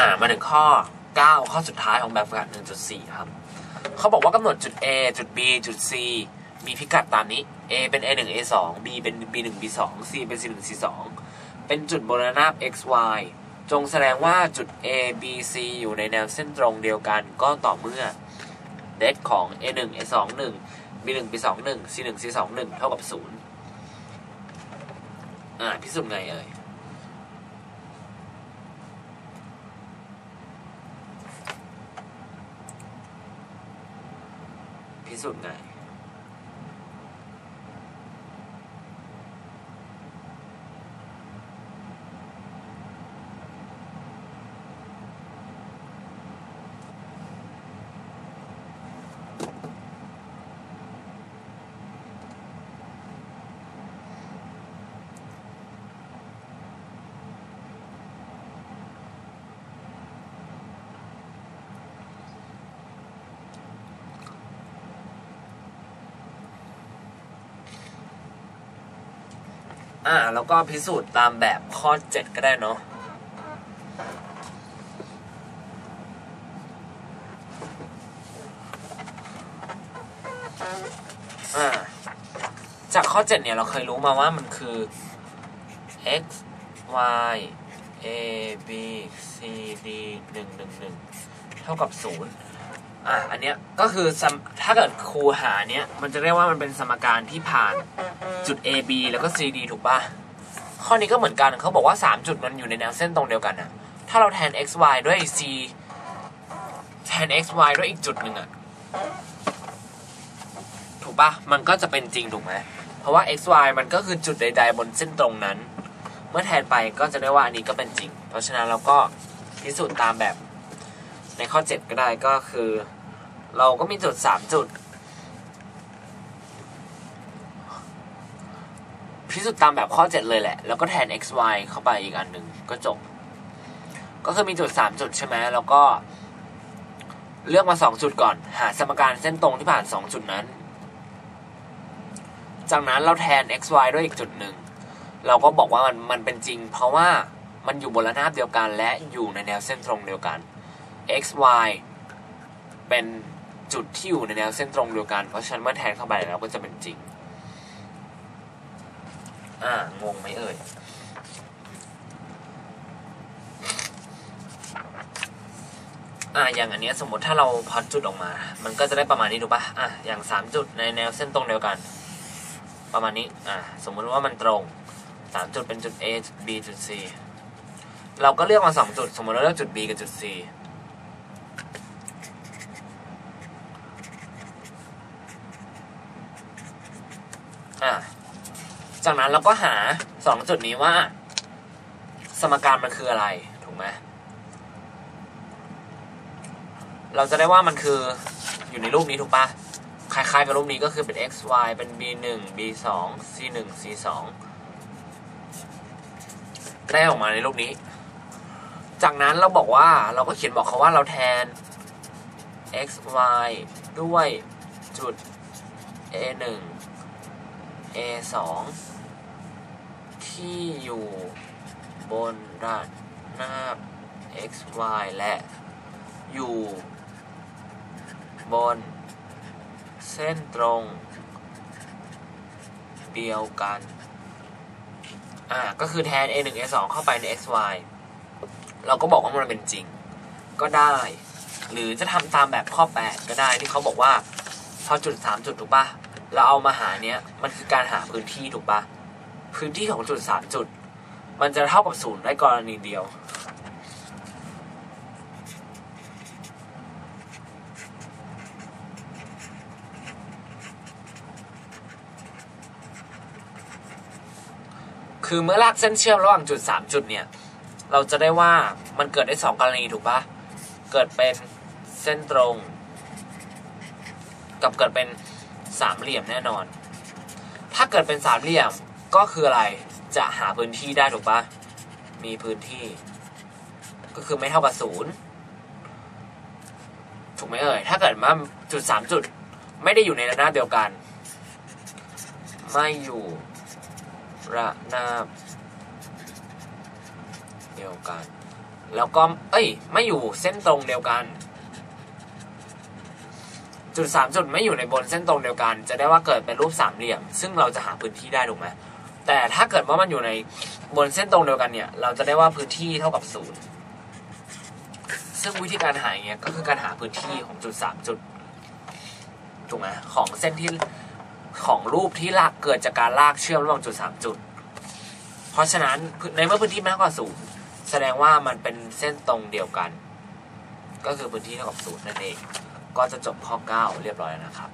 อ่ามาถึงข้อ 9 ข้อสุดท้ายของแบบฝึกหัด1.4 ครับ เขาบอกว่ากำหนดจุด A จุด B จุด C มีพิกัดตามนี้ A เป็น A 1 A 2 B เป็น B 1 B 2 C เป็น C 1 C 2เป็นจุดบนนาบ x y จงแสดงว่าจุด A B C อยู่ในแนวเส้นตรงเดียวกันก็ต่อเมื่อเดทของ A 1 A 2 1 B 1 B 2 1 C 1 C 2 1เท่ากับ 0 อ่าพิสูจน์ไงเอ่ย พิสูจน์ไง อ่า แล้วก็พิสูจน์ตามแบบข้อ 7 ก็ได้เนาะอ่าจากข้อ 7 เนี่ย เราเคยรู้มาว่ามันคือ x y a b c d 1 1 1 เท่ากับ 0 อะอันเนี้ยก็คือสมถ้าเกิดครูหาเนี้ยมันจะเรียกว่ามันเป็นสมการที่ผ่านจุด A B แล้วก็ C D ถูกป่ะข้อนี้ก็เหมือนกันเขาบอกว่า 3 จุดมันอยู่ในแนวเส้นตรงเดียวกันอะถ้าเราแทน x y ด้วย c แทน x y ด้วยอีกจุดหนึ่งอะถูกป่ะมันก็จะเป็นจริงถูกไหมเพราะว่า x y มันก็คือจุดใด ๆ บนเส้นตรงนั้น เมื่อแทนไปก็จะได้ว่าอันนี้ก็เป็นจริง เพราะฉะนั้นเราก็พิสูจน์ตามแบบในข้อ 7 ก็ได้ก็คือ เราก็มีจุด3จุด พิสูจน์ตามแบบข้อ 7 เลยแหละ แล้วก็แทน x y เข้าไปอีกอันหนึ่งก็จบ ก็คือมีจุด 3 จุดใช่ไหมแล้วก็ เลือกมา 2 จุดก่อน หาสมการเส้นตรงที่ผ่าน 2 จุดนั้น จากนั้นเราแทน x y ด้วยอีกจุดหนึ่ง เราก็บอกว่ามันมันเป็นจริง เพราะว่ามันอยู่บนระนาบเดียวกัน และอยู่ในแนวเส้นตรงเดียวกัน x y เป็น จุดที่อยู่ในแนวเส้นตรงเดียวกัน เพราะฉะนั้นเมื่อแทนเข้าไปแล้วก็จะเป็นจริง อ่างงไหมเอ่ยอ่าอย่างอันเนี้ยสมมติถ้าเราพอดจุดออกมา มันก็จะได้ประมาณนี้ถูกปะอะอย่างสามจุดในแนวเส้นตรงเดียวกัน ประมาณนี้อ่าสมมุติว่ามันตรงสามจุดเป็นจุด A จุด B จุด C เราก็เลือกมาสองจุด สมมติเราเลือกจุด B กับจุด C อะจากนั้นเราก็หาสองจุดนี้ว่า สมการมันคืออะไร ถูกไหมเราจะได้ว่ามันคืออยู่ในรูปนี้ถูกปะคล้ายๆกับรูปนี้ก็คือเป็น x y เป็น b 1 b 2 c 1 c 2ได้ออกมาในรูปนี้ จากนั้นเราบอกว่าเราก็เขียนบอกเขาว่าเราแทน x y ด้วยจุด a 1 a 2 ที่อยู่บนระนาบ x y และ อยู่บน เส้นตรง เดียวกัน อ่า ก็คือแทน a 1 a 2 เข้าไปใน x y เราก็บอกว่ามันเป็นจริง ก็ได้ หรือจะทำตามแบบข้อ 8 ก็ได้ที่เขาบอกว่า พอจุด 3 จุดถูกปะ เราเอามาหาเนี้ยมันคือการหาพื้นที่ถูกปะพื้นที่ของจุด3จุด มันจะเท่ากับศูนย์ได้กรณีเดียว คือเมื่อลากเส้นเชื่อมระหว่างจุด3จุดเนี่ย เราจะได้ว่ามันเกิดได้2กรณีถูกปะเกิดเป็นเส้นตรง กับเกิดเป็น สามเหลี่ยมแน่นอน ถ้าเกิดเป็นสามเหลี่ยมก็คืออะไรจะหาพื้นที่ได้ถูกปะมีพื้นที่ ก็คือไม่เท่ากับศูนย์ถูกไหมเอ่ยถ้าเกิดว่าจุดสามจุด ไม่ได้อยู่ในระนาบเดียวกัน ไม่อยู่ระนาบเดียวกัน แล้วก็ เอ้ย ไม่อยู่เส้นตรงเดียวกัน จุดสามจุดไม่อยู่ในบนเส้นตรงเดียวกัน จะได้ว่าเกิดเป็นรูปสามเหลี่ยม ซึ่งเราจะหาพื้นที่ได้ถูกไหมแต่ถ้าเกิดว่ามันอยู่ในบนเส้นตรงเดียวกันเนี่ย เราจะได้ว่าพื้นที่เท่ากับศูนย์ซึ่งวิธีการหาอย่างเงี้ยก็คือการหาพื้นที่ของจุดสามจุดถูกไหมของเส้นที่ของรูปที่ลากเกิดจากการลากเชื่อมระหว่างจุดสามจุด เพราะฉะนั้นในเมื่อพื้นที่มากกว่าศูนย์แสดงว่ามันเป็นเส้นตรงเดียวกัน ก็คือพื้นที่เท่ากับศูนย์นั่นเอง ก็จะจบข้อ 9 เรียบร้อยนะครับ